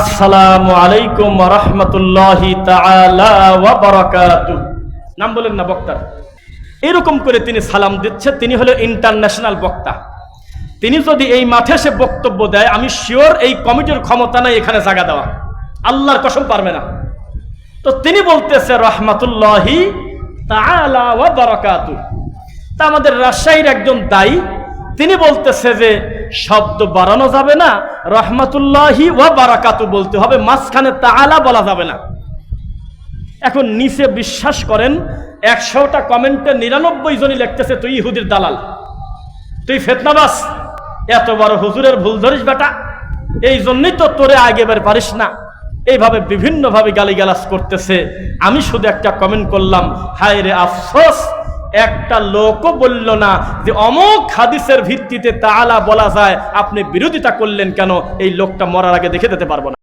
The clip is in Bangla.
আসসালামু আলাইকুম রহমতুল্লাহি নাম বলেন না বক্তার এরকম করে তিনি সালাম দিচ্ছে, তিনি হলো ইন্টারন্যাশনাল বক্তা। তিনি যদি এই মাঠে সে বক্তব্য দেয়, আমি শিওর এই কমিটির ক্ষমতা নাই এখানে জায়গা দেওয়া। আল্লাহর কসম পারবে না। তো তিনি বলতেছে, রহমাতুল্লাহি বারাকাতু তা আমাদের রাজশাহীর একজন দায়ী, তিনি বলতেছে যে শব্দ বাড়ানো যাবে না, রহমাতুল্লাহি ওয়া বারাকাতু বলতে হবে, মাঝখানে তাআলা বলা যাবে না। এখন নিচে বিশ্বাস করেন, একশোটা কমেন্টে নিরানব্বই জনই লিখতেছে, তুই ইহুদির দালাল, তুই ফেতনাবাস, এত বড় হুজুরের ভুল ধরিস বেটা, এই জন্যই তো তোরে আগে বের পারিস না। এইভাবে বিভিন্নভাবে গালিগালাজ করতেছে। আমি শুধু একটা কমেন্ট করলাম হায় রে আফসোস একটা লোকও বলল না যে অমুক হাদিসের ভিত্তিতে তালা বলা যায়, আপনি বিরোধিতা করলেন কেন? এই লোকটা মরার আগে দেখে দিতে পারব না।